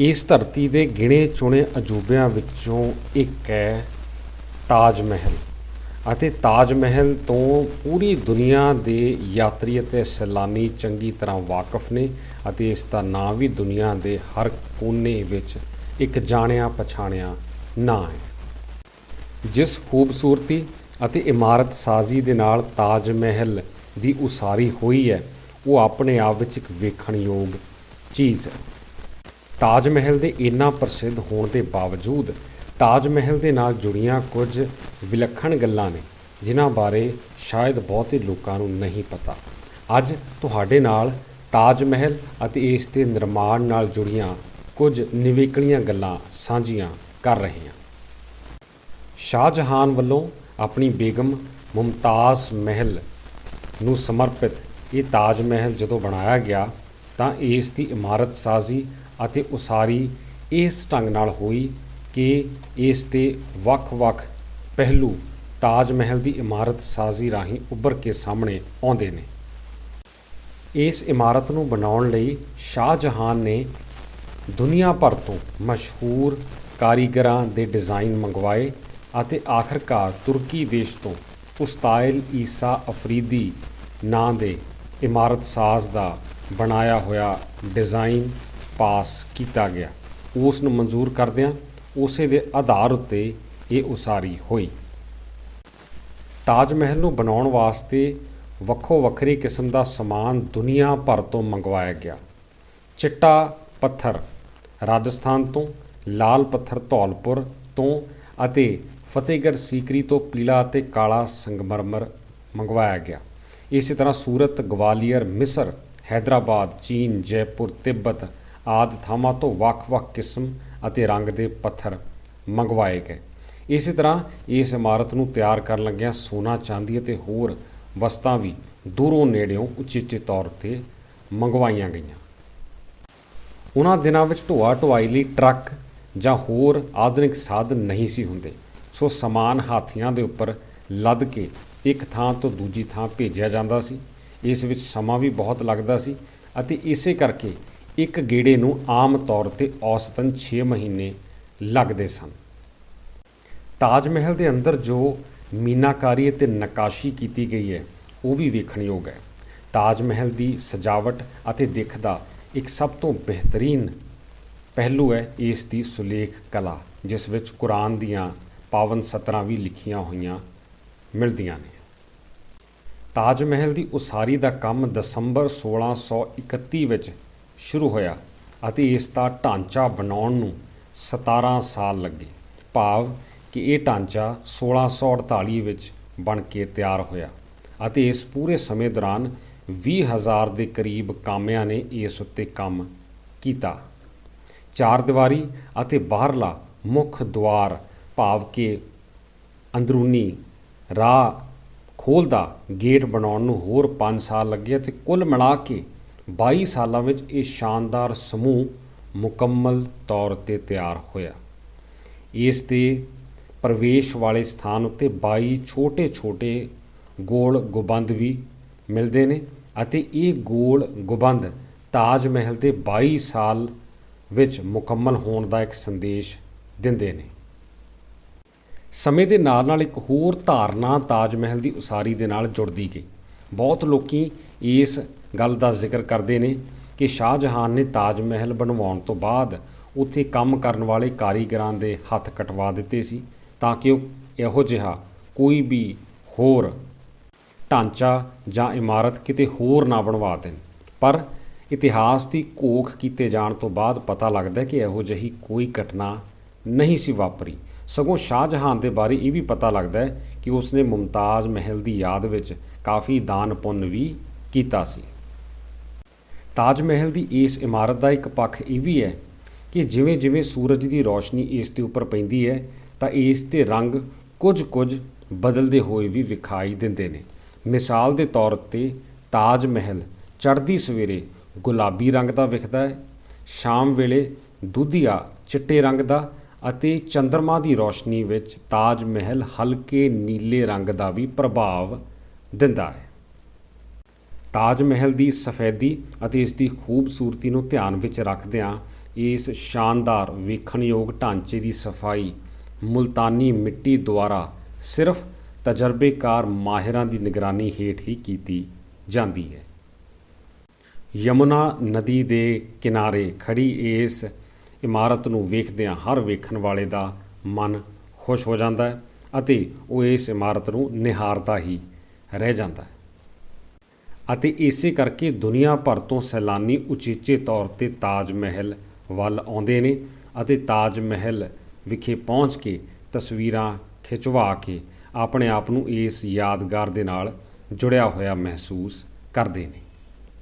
ਇਸ ਧਰਤੀ ਦੇ ਗਿਣੇ ਚੁਣੇ ਅਜੂਬਿਆਂ ਵਿੱਚੋਂ ਇੱਕ ਹੈ ਤਾਜ ਮਹਿਲ ਅਤੇ ਤਾਜ ਮਹਿਲ ਤੋਂ ਪੂਰੀ ਦੁਨੀਆ ਦੇ ਯਾਤਰੀ ਅਤੇ ਸੈਲਾਨੀ ਚੰਗੀ ਤਰ੍ਹਾਂ ਵਾਕਿਫ ਨੇ ਅਤੇ ਇਸ ਦਾ ਨਾਂ ਵੀ ਦੁਨੀਆ ਦੇ ਹਰ ਕੋਨੇ ਵਿੱਚ ਇੱਕ ਜਾਣਿਆ ਪਛਾਣਿਆ ਨਾਂ ਹੈ। ਜਿਸ ਖੂਬਸੂਰਤੀ ਅਤੇ ਇਮਾਰਤ ਸਾਜ਼ੀ ਦੇ ਨਾਲ ਤਾਜ ਮਹਿਲ ਦੀ ਉਸਾਰੀ ਹੋਈ ਹੈ, ਉਹ ਆਪਣੇ ਆਪ ਵਿੱਚ ਇੱਕ ਵੇਖਣਯੋਗ ਚੀਜ਼ ਹੈ। ਤਾਜ ਮਹਿਲ ਦੇ ਇੰਨਾ ਪ੍ਰਸਿੱਧ ਹੋਣ ਦੇ ਬਾਵਜੂਦ ਤਾਜ ਮਹਿਲ ਦੇ ਨਾਲ ਜੁੜੀਆਂ ਕੁਝ ਵਿਲੱਖਣ ਗੱਲਾਂ ਨੇ, ਜਿਨ੍ਹਾਂ ਬਾਰੇ ਸ਼ਾਇਦ ਬਹੁਤੇ ਲੋਕਾਂ ਨੂੰ ਨਹੀਂ ਪਤਾ। ਅੱਜ ਤੁਹਾਡੇ ਨਾਲ ਤਾਜ ਮਹਿਲ ਅਤੇ ਇਸ ਦੇ ਨਿਰਮਾਣ ਨਾਲ ਜੁੜੀਆਂ ਕੁਝ ਨਿਵੇਕਲੀਆਂ ਗੱਲਾਂ ਸਾਂਝੀਆਂ ਕਰ ਰਹੇ ਹਾਂ। ਸ਼ਾਹਜਹਾਨ ਵੱਲੋਂ ਆਪਣੀ ਬੇਗਮ ਮੁਮਤਾਜ਼ ਮਹਿਲ ਨੂੰ ਸਮਰਪਿਤ ਇਹ ਤਾਜ ਮਹਿਲ ਜਦੋਂ ਬਣਾਇਆ ਗਿਆ, ਤਾਂ ਇਸ ਦੀ ਇਮਾਰਤ ਸਾਜ਼ੀ ਅਤੇ ਉਸਾਰੀ ਇਸ ਢੰਗ ਨਾਲ ਹੋਈ ਕਿ ਇਸ 'ਤੇ ਵੱਖ-ਵੱਖ ਪਹਿਲੂ ਤਾਜ ਮਹਿਲ ਦੀ ਇਮਾਰਤ ਸਾਜ਼ੀ ਰਾਹੀਂ ਉੱਭਰ ਕੇ ਸਾਹਮਣੇ ਆਉਂਦੇ ਨੇ। ਇਸ ਇਮਾਰਤ ਨੂੰ ਬਣਾਉਣ ਲਈ ਸ਼ਾਹ ਜਹਾਨ ਨੇ ਦੁਨੀਆ ਭਰ ਤੋਂ ਮਸ਼ਹੂਰ ਕਾਰੀਗਰਾਂ ਦੇ ਡਿਜ਼ਾਈਨ ਮੰਗਵਾਏ ਅਤੇ ਆਖਰਕਾਰ ਤੁਰਕੀ ਦੇਸ਼ ਤੋਂ ਉਸਤਾਇਲ ਈਸਾ ਅਫਰੀਦੀ ਨਾਂ ਦੇ ਇਮਾਰਤ ਸਾਜ਼ ਦਾ ਬਣਾਇਆ ਹੋਇਆ ਡਿਜ਼ਾਈਨ ਪਾਸ ਕੀਤਾ ਗਿਆ। ਉਸ ਨੂੰ ਮਨਜ਼ੂਰ ਕਰਦਿਆਂ ਉਸੇ ਦੇ ਆਧਾਰ ਉੱਤੇ ਇਹ ਉਸਾਰੀ ਹੋਈ। ਤਾਜ ਮਹਿਲ ਨੂੰ ਬਣਾਉਣ ਵਾਸਤੇ ਵੱਖੋ ਵੱਖਰੀ ਕਿਸਮ ਦਾ ਸਮਾਨ ਦੁਨੀਆ ਭਰ ਤੋਂ ਮੰਗਵਾਇਆ ਗਿਆ। ਚਿੱਟਾ ਪੱਥਰ ਰਾਜਸਥਾਨ ਤੋਂ, ਲਾਲ ਪੱਥਰ ਧੌਲਪੁਰ ਤੋਂ ਅਤੇ ਫਤਿਹਗੜ੍ਹ ਸੀਕਰੀ ਤੋਂ ਪੀਲਾ ਅਤੇ ਕਾਲਾ ਸੰਗਮਰਮਰ ਮੰਗਵਾਇਆ ਗਿਆ। ਇਸੇ ਤਰ੍ਹਾਂ ਸੂਰਤ, ਗਵਾਲੀਅਰ, ਮਿਸਰ, ਹੈਦਰਾਬਾਦ, ਚੀਨ, ਜੈਪੁਰ, ਤਿੱਬਤ ਆਦਿ ਥਾਵਾਂ ਤੋਂ ਵੱਖ-ਵੱਖ ਕਿਸਮ ਅਤੇ ਰੰਗ ਦੇ ਪੱਥਰ ਮੰਗਵਾਏ ਗਏ। ਇਸੇ ਤਰ੍ਹਾਂ ਇਸ ਇਮਾਰਤ ਨੂੰ ਤਿਆਰ ਕਰਨ ਲੱਗਿਆਂ ਸੋਨਾ, ਚਾਂਦੀ ਅਤੇ ਹੋਰ ਵਸਤਾਂ ਵੀ ਦੂਰੋਂ ਨੇੜਿਓਂ ਉਚੇਚੇ ਤੌਰ ਤੇ ਮੰਗਵਾਈਆਂ ਗਈਆਂ। ਉਹਨਾਂ ਦਿਨਾਂ ਵਿੱਚ ਢੋਆ ਢੁਆਈ ਲਈ ਟਰੱਕ ਜਾਂ ਹੋਰ ਆਧੁਨਿਕ ਸਾਧਨ ਨਹੀਂ ਸੀ ਹੁੰਦੇ। ਸੋ ਸਮਾਨ ਹਾਥੀਆਂ ਦੇ ਉੱਪਰ ਲੱਦ ਕੇ ਇੱਕ ਥਾਂ ਤੋਂ ਦੂਜੀ ਥਾਂ ਭੇਜਿਆ ਜਾਂਦਾ ਸੀ। ਇਸ ਵਿੱਚ ਸਮਾਂ ਵੀ ਬਹੁਤ ਲੱਗਦਾ ਸੀ ਅਤੇ ਇਸੇ ਕਰਕੇ ਇੱਕ ਗੇੜੇ ਨੂੰ ਆਮ ਤੌਰ ਤੇ ਔਸਤਨ 6 ਮਹੀਨੇ ਲੱਗਦੇ ਸਨ। ਤਾਜ ਮਹਿਲ ਦੇ ਅੰਦਰ ਜੋ ਮੀਨਾਕਾਰੀ ਅਤੇ ਨਕਾਸ਼ੀ ਕੀਤੀ ਗਈ ਹੈ, ਉਹ ਵੀ ਵੇਖਣਯੋਗ ਹੈ। ਤਾਜ ਮਹਿਲ ਦੀ ਸਜਾਵਟ ਅਤੇ ਦਿੱਖ ਦਾ ਇੱਕ ਸਭ ਤੋਂ ਬਿਹਤਰੀਨ ਪਹਿਲੂ ਹੈ ਇਸ ਦੀ ਸੁਲੇਖ ਕਲਾ, ਜਿਸ ਵਿੱਚ ਕੁਰਾਨ ਦੀਆਂ ਪਾਵਨ ਸਤਰਾਂ ਵੀ ਲਿਖੀਆਂ ਹੋਈਆਂ ਮਿਲਦੀਆਂ ਨੇ। ਤਾਜ ਮਹਿਲ ਦੀ ਉਸਾਰੀ ਦਾ ਕੰਮ ਦਸੰਬਰ 1631 ਵਿੱਚ ਸ਼ੁਰੂ ਹੋਇਆ ਅਤੇ ਇਸ ਦਾ ਢਾਂਚਾ ਬਣਾਉਣ ਨੂੰ 17 ਸਾਲ ਲੱਗੇ। ਭਾਵ ਕਿ ਇਹ ਢਾਂਚਾ 1648 ਵਿੱਚ ਬਣ ਕੇ ਤਿਆਰ ਹੋਇਆ ਅਤੇ ਇਸ ਪੂਰੇ ਸਮੇਂ ਦੌਰਾਨ 20000 ਦੇ ਕਰੀਬ ਕਾਮਿਆਂ ਨੇ ਇਸ ਉੱਤੇ ਕੰਮ ਕੀਤਾ। ਚਾਰ ਦੀਵਾਰੀ ਅਤੇ ਬਾਹਰਲਾ ਮੁੱਖ ਦੁਆਰ, ਭਾਵ ਕਿ ਅੰਦਰੂਨੀ ਰਾਹ ਖੋਲਦਾ ਗੇਟ ਬਣਾਉਣ ਨੂੰ ਹੋਰ 5 ਸਾਲ ਲੱਗੇ ਅਤੇ ਕੁੱਲ ਮਿਲਾ ਕੇ 22 ਸਾਲਾਂ ਵਿੱਚ ਇਹ ਸ਼ਾਨਦਾਰ ਸਮੂਹ ਮੁਕੰਮਲ ਤੌਰ ਤੇ ਤਿਆਰ ਹੋਇਆ। ਇਸ ਦੇ ਪ੍ਰਵੇਸ਼ ਵਾਲੇ ਸਥਾਨ ਉੱਤੇ 22 ਛੋਟੇ-ਛੋਟੇ ਗੋਲ ਗੁੰਬਦ ਵੀ ਮਿਲਦੇ ਨੇ ਅਤੇ ਇਹ ਗੋਲ ਗੁੰਬਦ ਤਾਜ ਮਹਿਲ ਦੇ 22 ਸਾਲ ਵਿੱਚ ਮੁਕੰਮਲ ਹੋਣ ਦਾ ਇੱਕ ਸੰਦੇਸ਼ ਦਿੰਦੇ ਨੇ। ਸਮੇਂ ਦੇ ਨਾਲ ਨਾਲ ਇੱਕ ਹੋਰ ਧਾਰਨਾ ਤਾਜ ਮਹਿਲ ਦੀ ਉਸਾਰੀ ਦੇ ਨਾਲ ਜੁੜਦੀ ਗਈ। ਬਹੁਤ ਲੋਕੀ ਇਸ ਗੱਲ ਦਾ ਜ਼ਿਕਰ ਕਰਦੇ ਨੇ ਕਿ ਸ਼ਾਹਜਹਾਨ ਨੇ ਤਾਜ ਮਹਿਲ ਬਣਵਾਉਣ ਤੋਂ ਬਾਅਦ ਉੱਥੇ ਕੰਮ ਕਰਨ ਵਾਲੇ ਕਾਰੀਗਰਾਂ ਦੇ ਹੱਥ ਕਟਵਾ ਦਿੱਤੇ ਸੀ ਤਾਂ ਕਿ ਉਹ ਇਹੋ ਜਿਹਾ ਕੋਈ ਵੀ ਹੋਰ ਢਾਂਚਾ ਜਾਂ ਇਮਾਰਤ ਕਿਤੇ ਹੋਰ ਨਾ ਬਣਵਾ ਦੇਣ। ਪਰ ਇਤਿਹਾਸ ਦੀ ਘੋਖ ਕੀਤੇ ਜਾਣ ਤੋਂ ਬਾਅਦ ਪਤਾ ਲੱਗਦਾ ਹੈ ਕਿ ਇਹੋ ਜਿਹੀ ਕੋਈ ਘਟਨਾ ਨਹੀਂ ਸੀ ਵਾਪਰੀ। ਸਗੋਂ ਸ਼ਾਹਜਹਾਨ ਦੇ ਬਾਰੇ ਇਹ ਵੀ ਪਤਾ ਲੱਗਦਾ ਹੈ ਕਿ ਉਸਨੇ ਮੁਮਤਾਜ਼ ਮਹਿਲ ਦੀ ਯਾਦ ਵਿੱਚ ਕਾਫੀ ਦਾਨ ਪੁੰਨ ਵੀ ਕੀਤਾ ਸੀ। ਤਾਜ ਮਹਿਲ ਦੀ ਇਸ ਇਮਾਰਤ ਦਾ ਇੱਕ ਪੱਖ ਇਹ ਵੀ ਹੈ ਕਿ ਜਿਵੇਂ-ਜਿਵੇਂ ਸੂਰਜ ਦੀ ਰੋਸ਼ਨੀ ਇਸ ਦੇ ਉੱਪਰ ਪੈਂਦੀ ਹੈ, ਤਾਂ ਇਸ ਦੇ ਰੰਗ ਕੁਝ-ਕੁਝ ਬਦਲਦੇ ਹੋਏ ਵੀ ਵਿਖਾਈ ਦਿੰਦੇ ਨੇ। ਮਿਸਾਲ ਦੇ ਤੌਰ ਤੇ ਤਾਜ ਮਹਿਲ ਚੜ੍ਹਦੀ ਸਵੇਰੇ ਗੁਲਾਬੀ ਰੰਗ ਦਾ ਵਿਖਦਾ ਹੈ, ਸ਼ਾਮ ਵੇਲੇ ਦੁਧੀਆ ਚਿੱਟੇ ਰੰਗ ਦਾ ਅਤੇ ਚੰਦਰਮਾ ਦੀ ਰੌਸ਼ਨੀ ਵਿੱਚ ਤਾਜ ਮਹਿਲ ਹਲਕੇ ਨੀਲੇ ਰੰਗ ਦਾ ਵੀ ਪ੍ਰਭਾਵ ਦਿੰਦਾ ਹੈ। ਤਾਜ ਮਹਿਲ ਦੀ ਸਫੈਦੀ ਅਤੇ ਇਸ ਦੀ ਖੂਬਸੂਰਤੀ ਨੂੰ ਧਿਆਨ ਵਿੱਚ ਰੱਖਦਿਆਂ ਇਸ ਸ਼ਾਨਦਾਰ ਵੇਖਣਯੋਗ ਢਾਂਚੇ ਦੀ ਸਫ਼ਾਈ ਮੁਲਤਾਨੀ ਮਿੱਟੀ ਦੁਆਰਾ ਸਿਰਫ ਤਜਰਬੇਕਾਰ ਮਾਹਿਰਾਂ ਦੀ ਨਿਗਰਾਨੀ ਹੇਠ ਹੀ ਕੀਤੀ ਜਾਂਦੀ ਹੈ। ਯਮੁਨਾ ਨਦੀ ਦੇ ਕਿਨਾਰੇ ਖੜੀ ਇਸ ਇਮਾਰਤ ਨੂੰ ਵੇਖਦਿਆਂ ਹਰ ਵੇਖਣ ਵਾਲੇ ਦਾ ਮਨ ਖੁਸ਼ ਹੋ ਜਾਂਦਾ ਹੈ ਅਤੇ ਉਹ ਇਸ ਇਮਾਰਤ ਨੂੰ ਨਿਹਾਰਦਾ ਹੀ ਰਹਿ ਜਾਂਦਾ ਹੈ। ਅਤੇ ਇਸੇ ਕਰਕੇ ਦੁਨੀਆ ਭਰ ਤੋਂ ਸੈਲਾਨੀ ਉਚੇਚੇ ਤੌਰ ਤੇ ਤਾਜ ਮਹਿਲ ਵੱਲ ਆਉਂਦੇ ਨੇ ਅਤੇ ਤਾਜ ਮਹਿਲ ਵਿਖੇ ਪਹੁੰਚ ਕੇ ਤਸਵੀਰਾਂ ਖਿਚਵਾ ਕੇ ਆਪਣੇ ਆਪ ਨੂੰ ਇਸ ਯਾਦਗਾਰ ਦੇ ਨਾਲ ਜੁੜਿਆ ਹੋਇਆ ਮਹਿਸੂਸ ਕਰਦੇ ਨੇ।